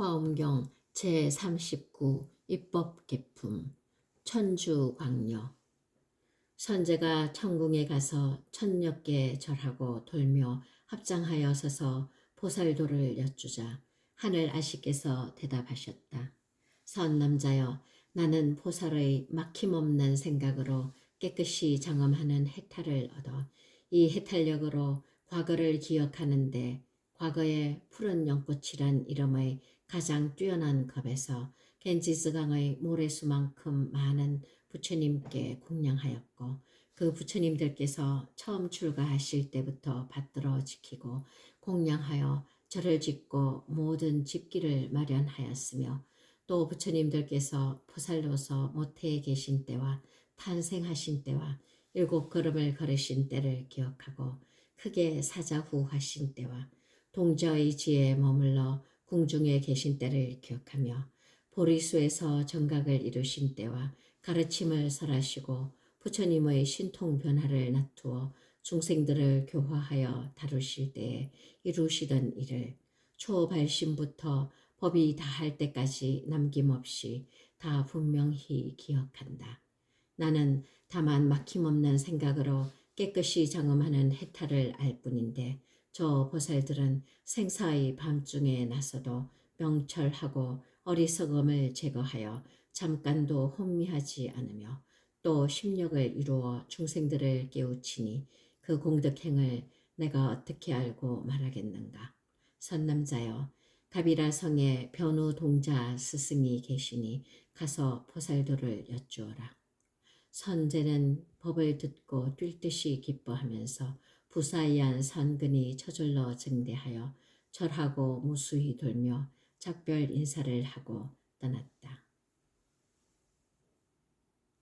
화엄경 제39 입법 개품 천주광녀 선제가 천궁에 가서 천력계 절하고 돌며 합장하여 서서 보살도를 여쭈자 하늘 아씨께서 대답하셨다. 선 남자여 나는 보살의 막힘없는 생각으로 깨끗이 장엄하는 해탈을 얻어 이 해탈력으로 과거를 기억하는데 과거의 푸른 연꽃이란 이름의 가장 뛰어난 겁에서 겐지스 강의 모래수만큼 많은 부처님께 공양하였고 그 부처님들께서 처음 출가하실 때부터 받들어 지키고 공양하여 절을 짓고 모든 집기를 마련하였으며 또 부처님들께서 보살로서 모태에 계신 때와 탄생하신 때와 일곱 걸음을 걸으신 때를 기억하고 크게 사자후 하신 때와 동저의 지에 머물러 궁중에 계신 때를 기억하며 보리수에서 정각을 이루신 때와 가르침을 설하시고 부처님의 신통 변화를 나투어 중생들을 교화하여 다루실 때에 이루시던 일을 초발심부터 법이 다할 때까지 남김없이 다 분명히 기억한다. 나는 다만 막힘없는 생각으로 깨끗이 장엄하는 해탈을 알 뿐인데 저 보살들은 생사의 밤중에 나서도 명철하고 어리석음을 제거하여 잠깐도 혼미하지 않으며 또 심력을 이루어 중생들을 깨우치니 그 공덕행을 내가 어떻게 알고 말하겠는가. 선남자여 가비라 성에 변우 동자 스승이 계시니 가서 보살도를 여쭈어라. 선제는 법을 듣고 뛸 듯이 기뻐하면서 부사이한 선근이 저절로 증대하여 절하고 무수히 돌며 작별 인사를 하고 떠났다.